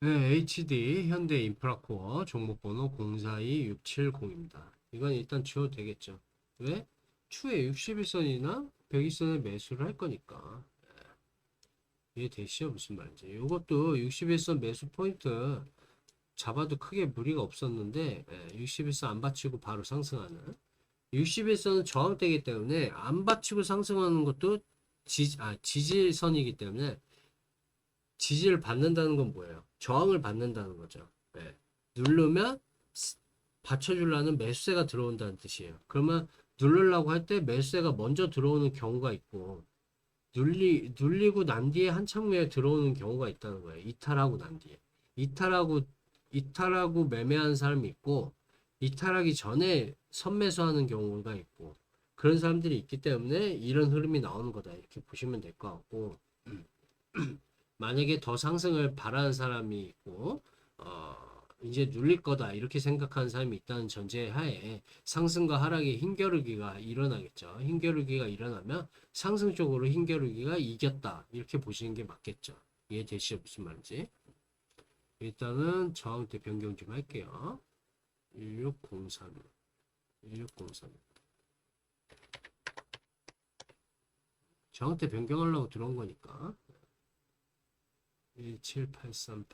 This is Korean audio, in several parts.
네, HD 현대 인프라코어 종목번호 042670입니다. 이건 일단 지워도 되겠죠. 왜? 추후에 61선이나 100일선에 매수를 할 거니까. 예. 이해되시죠? 무슨 말인지. 이것도 61선 매수 포인트 잡아도 크게 무리가 없었는데 예, 61선 안 받치고 바로 상승하는 61선은 저항대이기 때문에 안 받치고 상승하는 것도 지, 아, 지지선이기 때문에 지지를 받는다는 건 뭐예요? 저항을 받는다는 거죠. 예. 누르면 스- 받쳐주려는 매수세가 들어온다는 뜻이에요. 그러면 누르려고 할 때 매수세가 먼저 들어오는 경우가 있고 눌리 눌리고 난 뒤에 한참 후에 들어오는 경우가 있다는 거예요. 이탈하고 난 뒤에 이탈하고 이탈하고 매매하는 사람이 있고 이탈하기 전에 선매수하는 경우가 있고 그런 사람들이 있기 때문에 이런 흐름이 나오는 거다 이렇게 보시면 될 것 같고 만약에 더 상승을 바라는 사람이 있고 어 이제 눌릴 거다 이렇게 생각하는 사람이 있다는 전제 하에 상승과 하락의 힘겨루기가 일어나겠죠. 힘겨루기가 일어나면 상승 쪽으로 힘겨루기가 이겼다 이렇게 보시는 게 맞겠죠. 이해되시죠 무슨 말인지? 일단은 저항대 변경 좀 할게요. 1603 1603 저항대 변경하려고 들어온 거니까 17838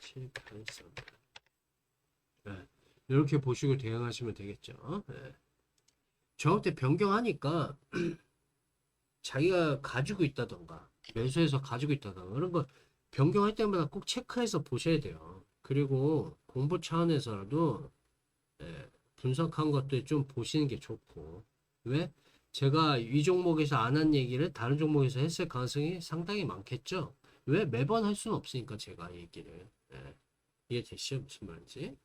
17838 네, 이렇게 보시고 대응하시면 되겠죠. 네. 저항대 변경하니까 자기가 가지고 있다던가 매수해서 가지고 있다던가 그런 거 변경할 때마다 꼭 체크해서 보셔야 돼요. 그리고 공부 차원에서라도 예, 분석한 것들 좀 보시는 게 좋고 왜? 제가 이 종목에서 안 한 얘기를 다른 종목에서 했을 가능성이 상당히 많겠죠. 왜? 매번 할 수는 없으니까 제가 얘기를 예, 이해 되시죠? 무슨 말인지?